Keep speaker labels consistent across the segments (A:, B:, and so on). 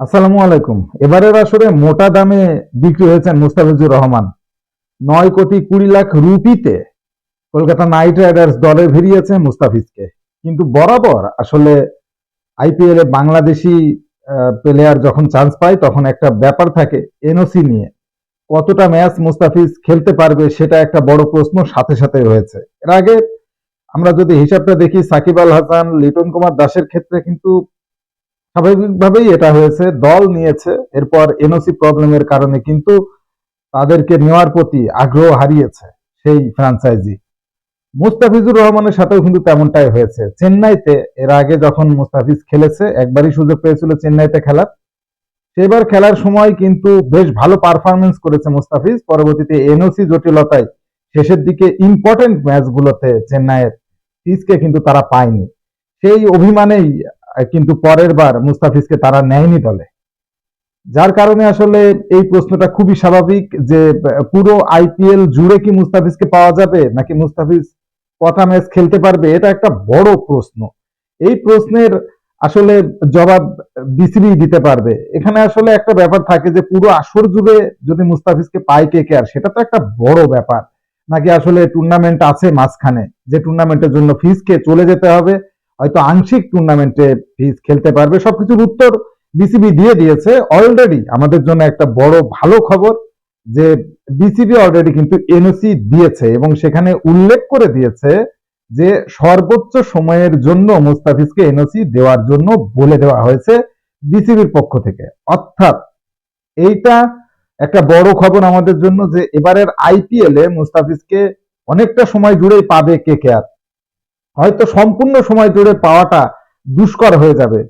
A: আসসালামু আলাইকুম। এবারের আসরে মোটা দামে বিক্রি হয়েছেন মুস্তাফিজুর রহমান। নয় কোটি কুড়ি লাখ রুপিতে কলকাতা নাইট রাইডার্স দলে ভিড়িয়েছে মুস্তাফিজকে। কিন্তু বরাবর আসলে আইপিএল এ বাংলাদেশি প্লেয়ার যখন চান্স পায়, তখন একটা ব্যাপার থাকে এনওসি নিয়ে। কতটা ম্যাচ মুস্তাফিজ খেলতে পারবে সেটা একটা বড় প্রশ্ন সাথে সাথে রয়েছে। এর আগে আমরা যদি হিসাবটা দেখি, সাকিব আল হাসান, লিটন কুমার দাসের ক্ষেত্রে কিন্তু স্বাভাবিকভাবেই এটা হয়েছে, দল নিয়েছে, এরপর এনওসি প্রবলেমের কারণে কিন্তু তাদেরকে নেওয়ার প্রতি আগ্রহ হারিয়েছে সেই ফ্র্যাঞ্চাইজি মুস্তাফিজুর রহমানের সাথেও কিন্তু তেমনটাই হয়েছে। চেন্নাইতে, এর আগে যখন মুস্তাফিজ খেলেছে, একবারই সুযোগ পেয়েছিল চেন্নাইতে খেলার। সেবার খেলার সময় কিন্তু বেশ ভালো পারফরমেন্স করেছে মুস্তাফিজ। পরবর্তীতে এনওসি জটিলতায় শেষের দিকে ইম্পর্টেন্ট ম্যাচগুলোতে চেন্নাইয়ের ফিজকে কিন্তু তারা পায়নি। সেই অভিমানেই কিন্তু পরের বার মুস্তাফিজকে তারা নেয়নি দলে। যার কারণে আসলে এই প্রশ্নটা খুবই স্বাভাবিক যে পুরো আইপিএল জুড়ে কি মুস্তাফিজকে পাওয়া যাবে, নাকি মুস্তাফিজ কটা ম্যাচ খেলতে পারবে? এটা একটা বড় প্রশ্ন। এই প্রশ্নের আসলে জবাব বিসিবি দিতে পারবে। এখানে আসলে একটা ব্যাপার থাকে যে, পুরো আসর জুড়ে যদি মুস্তাফিজকে পায় কে কে আর, সেটা তো একটা বড় ব্যাপার। নাকি আসলে টুর্নামেন্ট আছে মাঝখানে, যে টুর্নামেন্টের জন্য ফিজকে চলে যেতে হবে হয়তো আংশিক টুর্নামেন্টে ফিজ খেলতে পারবে। সবকিছুর উত্তর বিসিবি দিয়ে দিয়েছে। অলরেডি আমাদের জন্য একটা বড় ভালো খবর যে বিসিবি অলরেডি কিন্তু এনওসি দিয়েছে এবং সেখানে উল্লেখ করে দিয়েছে যে সর্বোচ্চ সময়ের জন্য মুস্তাফিজকে এনওসি দেওয়ার জন্য বলে দেওয়া হয়েছে বিসিবির পক্ষ থেকে। অর্থাৎ এইটা একটা বড় খবর আমাদের জন্য যে এবারের আইপিএল এ মুস্তাফিজকে অনেকটা সময় জুড়েই পাবে কে কে আর। হয়তো সম্পূর্ণ সময় জুড়ে পাওয়াটা দুষ্কর হয়ে যাবে।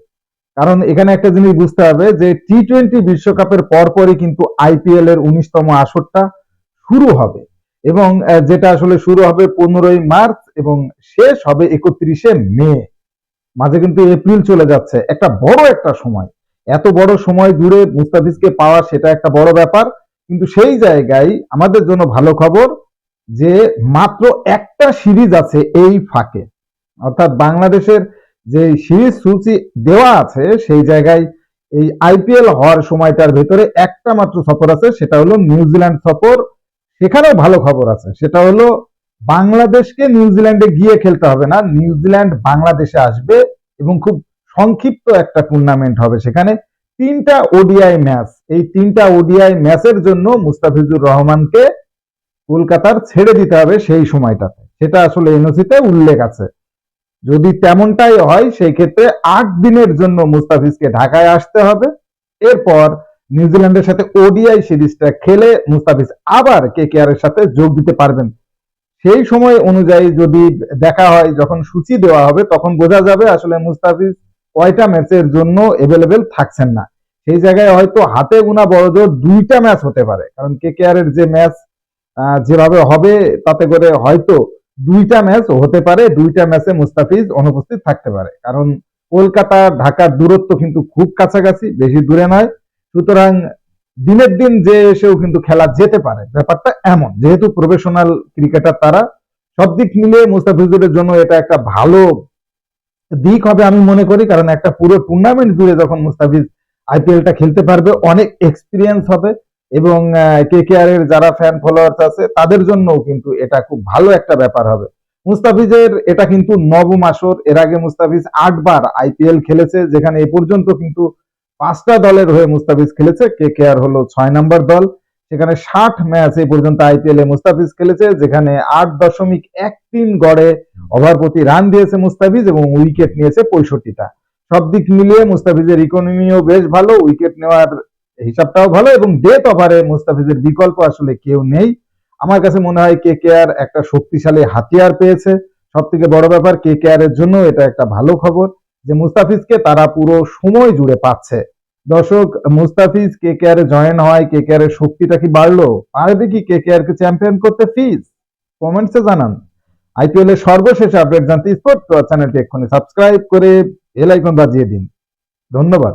A: কারণ এখানে একটা জিনিস বুঝতে হবে যে টি টোয়েন্টি বিশ্বকাপের পরপরই কিন্তু আইপিএল এর উনিশতম আসরটা শুরু হবে। এবং যেটা আসলে শুরু হবে পনেরোই মার্চ এবং শেষ হবে একত্রিশে মে। মাঝে কিন্তু এপ্রিল চলে যাচ্ছে। একটা বড় একটা সময়। এত বড় সময় জুড়ে মুস্তাফিজকে পাওয়া সেটা একটা বড় ব্যাপার। কিন্তু সেই জায়গায় আমাদের জন্য ভালো খবর যে মাত্র একটা সিরিজ আছে এই ফাঁকে। অর্থাৎ বাংলাদেশের যে সিরিজ সূচি দেওয়া আছে, সেই জায়গায় এই আইপিএল হওয়ার সময়টার ভেতরে একটা মাত্র সফর আছে, সেটা হলো নিউজিল্যান্ড সফর। সেখানেও ভালো খবর আছে, সেটা হলো বাংলাদেশকে নিউজিল্যান্ডে গিয়ে খেলতে হবে না নিউজিল্যান্ড বাংলাদেশে আসবে এবং খুব সংক্ষিপ্ত একটা টুর্নামেন্ট হবে সেখানে। তিনটা ওডিআই ম্যাচ এই তিনটা ওডিআই ম্যাচের জন্য মুস্তাফিজুর রহমানকে কলকাতার ছেড়ে দিতে হবে সেই সময়টাতে। সেটা আসলে এনওসিতে উল্লেখ আছে। যদি তেমনটাই হয়, সেই ক্ষেত্রে আট দিনের জন্য মুস্তাফিজকে ঢাকায় আসতে হবে। এরপর নিউজিল্যান্ডের সাথে ওডিআই সিরিজটা খেলে মুস্তাফিজ আবার কে এর সাথে যোগ দিতে পারবেন। সেই সময় অনুযায়ী যদি দেখা হয়, যখন সূচি দেওয়া হবে, তখন বোঝা যাবে আসলে মুস্তাফিজ কয়টা ম্যাচের জন্য এভেলেবেল থাকছেন না। সেই জায়গায় হয়তো হাতে গোনা বড় জোর দুইটা ম্যাচ হতে পারে। কারণ কে এর যে ম্যাচ যেভাবে হবে, তাতে করে হয়তো দুইটা ম্যাচ হতে পারে, দুইটা ম্যাচে মুস্তাফিজ অনুপস্থিত থাকতে পারে। কারণ কলকাতা, ঢাকার দূরত্ব কিন্তু খুব কাছাকাছি, বেশি দূরে নয়। সুতরাং দিনের দিন যে এসেও কিন্তু খেলা যেতে পারে। ব্যাপারটা এমন, যেহেতু প্রফেশনাল ক্রিকেটার তারা, সব দিক মিলিয়ে মুস্তাফিজুরের জন্য এটা একটা ভালো দিক হবে আমি মনে করি। কারণ একটা পুরো টুর্নামেন্ট জুড়ে যখন মুস্তাফিজ আইপিএলটা খেলতে পারবে, অনেক এক্সপিরিয়েন্স হবে। এবং কে কে এর যারা ফ্যান ফলোয়ার্স আছে, তাদের জন্যও কিন্তু এটা খুব ভালো একটা ব্যাপার হবে। মুস্তাফিজের এটা কিন্তু নবম আসর। এর আগে মুস্তাফিজ আটবার আইপিএল খেলেছে, যেখানে এ পর্যন্ত কিন্তু পাঁচটা দলের হয়ে মুস্তাফিজ খেলেছে। কে কে আর হলো ছয় নম্বর দল। সেখানে ষাট ম্যাচ এই পর্যন্ত আইপিএল এ মুস্তাফিজ খেলেছে, যেখানে আট দশমিক এক তিন গড়ে ওভার প্রতি রান দিয়েছে মুস্তাফিজ এবং উইকেট নিয়েছে পঁয়ষট্টিটা। সব দিক মিলিয়ে মুস্তাফিজের ইকোনমিও বেশ ভালো। উইকেট নেওয়ার হিসাবটাও ভালো এবং ডেথ ওভারে মুস্তাফিজের বিকল্প আসলে কেউ নেই। আমার কাছে মনে হয় কে কে আর একটা শক্তিশালী হাতিয়ার পেয়েছে। সব থেকে বড় ব্যাপার কে কে আর এর জন্য এটা একটা ভালো খবর যে মুস্তাফিজকে তারা পুরো সময় জুড়ে পাচ্ছে। দর্শক, মুস্তাফিজ কে কে আর জয়েন হয়, কে কে আর এর শক্তিটা কি বাড়লো? পারবে কি কে কে আর কে চ্যাম্পিয়ন করতে ফিজ কমেন্টসে জানান। আইপিএল এর সর্বশেষ আপডেট জানতে স্পোর্ট চ্যানেলটি এক্ষুনি সাবস্ক্রাইব করে বেল আইকন বাজিয়ে দিন। ধন্যবাদ।